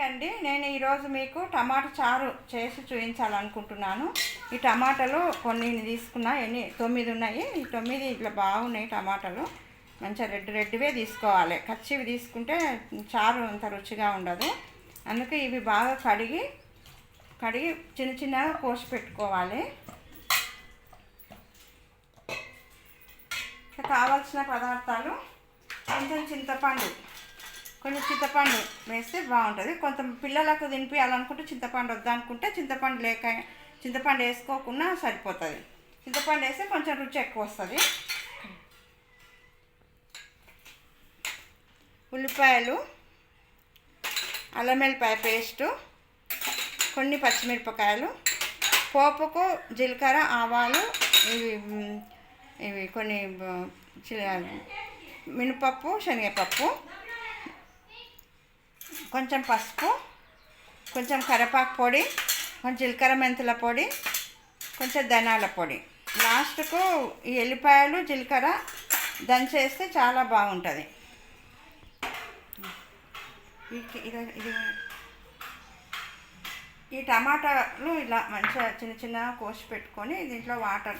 Morning అండి నేను ఈరోజు మీకు టమాటా చారు చేసి చూపించాలనుకుంటున్నాను ఈ టమాటాలు కొన్ని తీసుకున్నా ఎన్ని తొమ్మిది ఉన్నాయి. ఈ తొమ్మిది ఇట్లా బాగున్నాయి టమాటాలు. మంచిగా రెడ్ రెడ్వే తీసుకోవాలి. కచ్చివి తీసుకుంటే చారు అంత రుచిగా ఉండదు. అందుకే ఇవి బాగా కడిగి కడిగి చిన్న చిన్నగా కోసి పెట్టుకోవాలి. కావాల్సిన పదార్థాలు కొంచెం చింతపండు. కొంచెం చింతపండు వేస్తే బాగుంటుంది. కొంత పిల్లలకు తినిపించాలనుకుంటే చింతపండు వద్దనుకుంటే చింతపండు లేక చింతపండు వేసుకోకుండా సరిపోతుంది. చింతపండు వేస్తే కొంచెం రుచి ఎక్కువ వస్తుంది. ఉల్లిపాయలు అల్లం వెల్లిపాయ పేస్టు కొన్ని పచ్చిమిరపకాయలు పోపుకు జీలకర్ర ఆవాలు ఇవి ఇవి కొన్ని మినపప్పు శనగపప్పు కొంచెం పసుపు కొంచెం కరివేపాకు పొడి కొంచెం జీలకర్ర మెంతుల పొడి కొంచెం ధనాల పొడి. లాస్ట్కు ఈ ఎల్లిపాయలు జీలకర్ర దంచేస్తే చాలా బాగుంటుంది. ఈ- ఈ టమాటాలు ఇలా మంచిగా చిన్న చిన్న కోసి పెట్టుకొని దీంట్లో వాటర్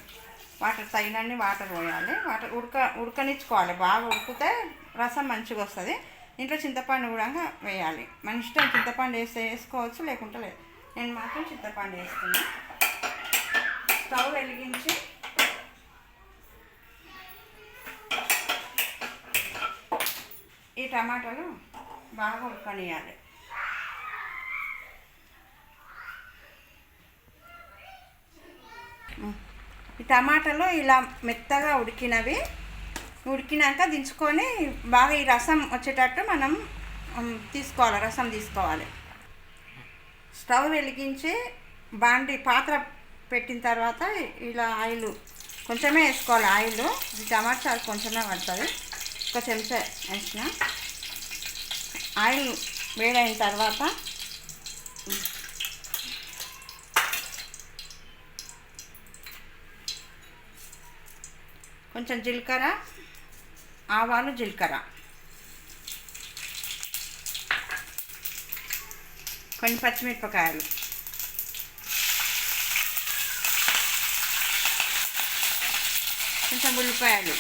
వాటర్ తగినన్ని వాటర్ పోయాలి. వాటర్ ఉడక ఉడకనిచ్చుకోవాలి. బాగా ఉడికితే రసం మంచిగా వస్తుంది. ఇంట్లో చింతపండు కూడా వేయాలి. మన ఇష్టం చింతపండు వేస్తే వేసుకోవచ్చు లేకుంటే లేదు. నేను మాత్రం చింతపండు వేస్తున్నా. స్టవ్ వెలిగించి ఈ టమాటాలు బాగా ఉడకనియాలి ఈ టమాటాలు ఇలా మెత్తగా ఉడికినవి ఉడికినాక దించుకొని బాగా ఈ రసం వచ్చేటట్టు మనం తీసుకోవాలి రసం తీసుకోవాలి. స్టవ్ వెలిగించి బాండి పాత్ర పెట్టిన తర్వాత ఇలా ఆయిల్ కొంచెమే వేసుకోవాలి ఆయిల్. టమాటా కొంచెమే పడుతుంది. ఒక చెంచా వేసిన. ఆయిల్ వేడైన తర్వాత కొంచెం జీలకర్ర ఆవాలు జీలకర్ర. కొన్ని పచ్చిమిరపకాయలు. కొంచెం ఉల్లిపాయలు.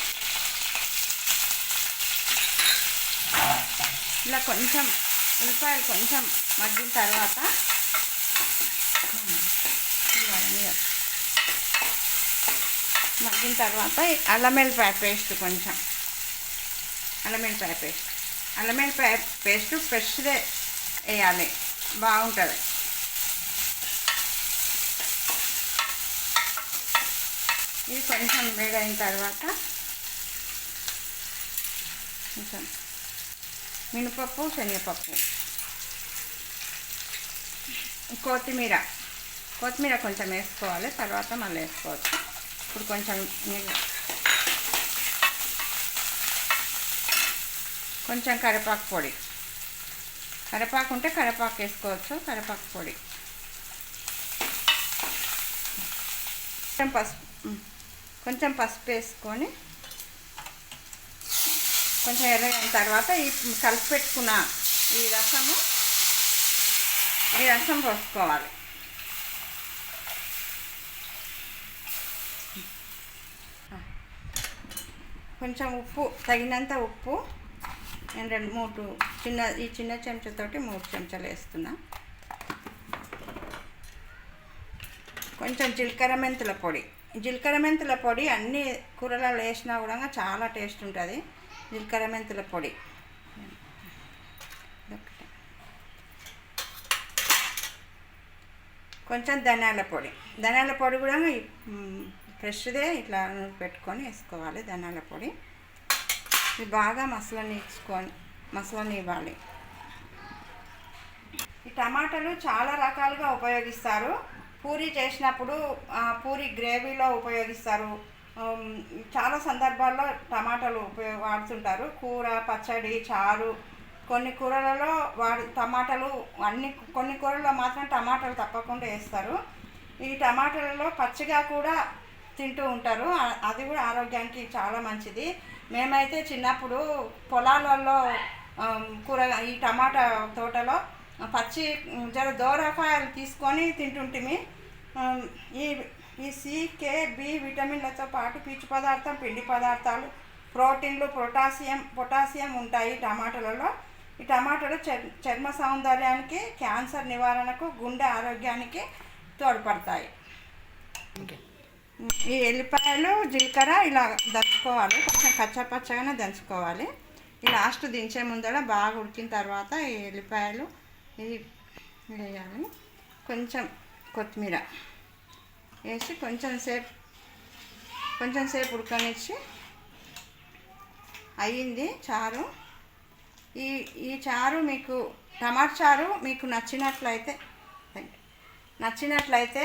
ఇలా కొంచెం ఉల్లిపాయలు కొంచెం మగ్గిన తర్వాత మగ్గిన తర్వాత అల్లం వెల్లిపాయ పేస్ట్ కొంచెం. అల్లం పేస్ట్. అల్లం పేస్ట్ ఫ్రెష్దే వేయాలి. బాగుంటుంది. ఇది కొంచెం వేడైన తర్వాత కొంచెం మినపప్పు శనగపప్పు కొత్తిమీర. కొత్తిమీర కొంచెం వేసుకోవాలి తర్వాత మళ్ళీ వేసుకోవచ్చు. ఇప్పుడు కొంచెం కొంచెం కరివేపాకు పొడి. కరివేపాకు ఉంటే కరివేపాకు వేసుకోవచ్చు కరివేపాకు పొడి. కొంచెం పసుపు కొంచెం పసుపు వేసుకొని కొంచెం ఎర్రగిన తర్వాత ఈ కలిపి పెట్టుకున్న ఈ రసము ఈ రసం పోసుకోవాలి. కొంచెం ఉప్పు తగినంత ఉప్పు నేను రెండు మూడు చిన్న ఈ చిన్న చెంచాతోటి మూడు చెంచాలు వేస్తున్నా. కొంచెం జీలకర్ర మెంతుల పొడి. జీలకర్ర మెంతుల పొడి అన్ని కూరలలో వేసినా కూడా చాలా టేస్ట్ ఉంటుంది. జీలకర్ర మెంతుల పొడి. కొంచెం ధనియాల పొడి. ధనియాల పొడి కూడా ఫ్రెష్దే ఇట్లా పెట్టుకొని వేసుకోవాలి ధనియాల పొడి. ఇవి బాగా మసలనిచ్చుకొని మసలనివ్వాలి ఈ టమాటాలు చాలా రకాలుగా ఉపయోగిస్తారు. పూరి చేసినప్పుడు పూరి గ్రేవీలో ఉపయోగిస్తారు. చాలా సందర్భాల్లో టమాటాలు ఉపయోగ వాడుతుంటారు. కూర పచ్చడి చారు కొన్ని కూరలలో వాడు టమాటాలు అన్ని కొన్ని కూరల్లో మాత్రం టమాటాలు తప్పకుండా వేస్తారు. ఈ టమాటాలలో పచ్చిగా కూడా తింటూ ఉంటారు. అది కూడా ఆరోగ్యానికి చాలా మంచిది. మేమైతే చిన్నప్పుడు పొలాలలో కూరగాయ ఈ టమాటా తోటలో పచ్చి జర దోరకాయలు తీసుకొని తింటుంటిమి. ఈ ఈ సి కే బి విటమిన్లతో పాటు పీచు పదార్థం పిండి పదార్థాలు ప్రోటీన్లు పొటాషియం పొటాషియం ఉంటాయి టమాటాలలో. ఈ టమాటాలు చర్- చర్మ సౌందర్యానికి క్యాన్సర్ నివారణకు గుండె ఆరోగ్యానికి తోడ్పడతాయి. ఈ ఎల్లిపాయలు జీలకర్ర ఇలా దంచుకోవాలి. కొంచెం కచ్చపచ్చగానే దంచుకోవాలి. ఈ లాస్ట్ దించే ముందర బాగా ఉడికిన తర్వాత ఈ ఎల్లిపాయలు ఇది వేయాలి. కొంచెం కొత్తిమీర వేసి కొంచెం సేపు కొంచెం సేపు ఉడకనిచ్చి అయ్యింది చారు. ఈ ఈ చారు మీకు టమాటా చారు మీకు నచ్చినట్లయితే నచ్చినట్లయితే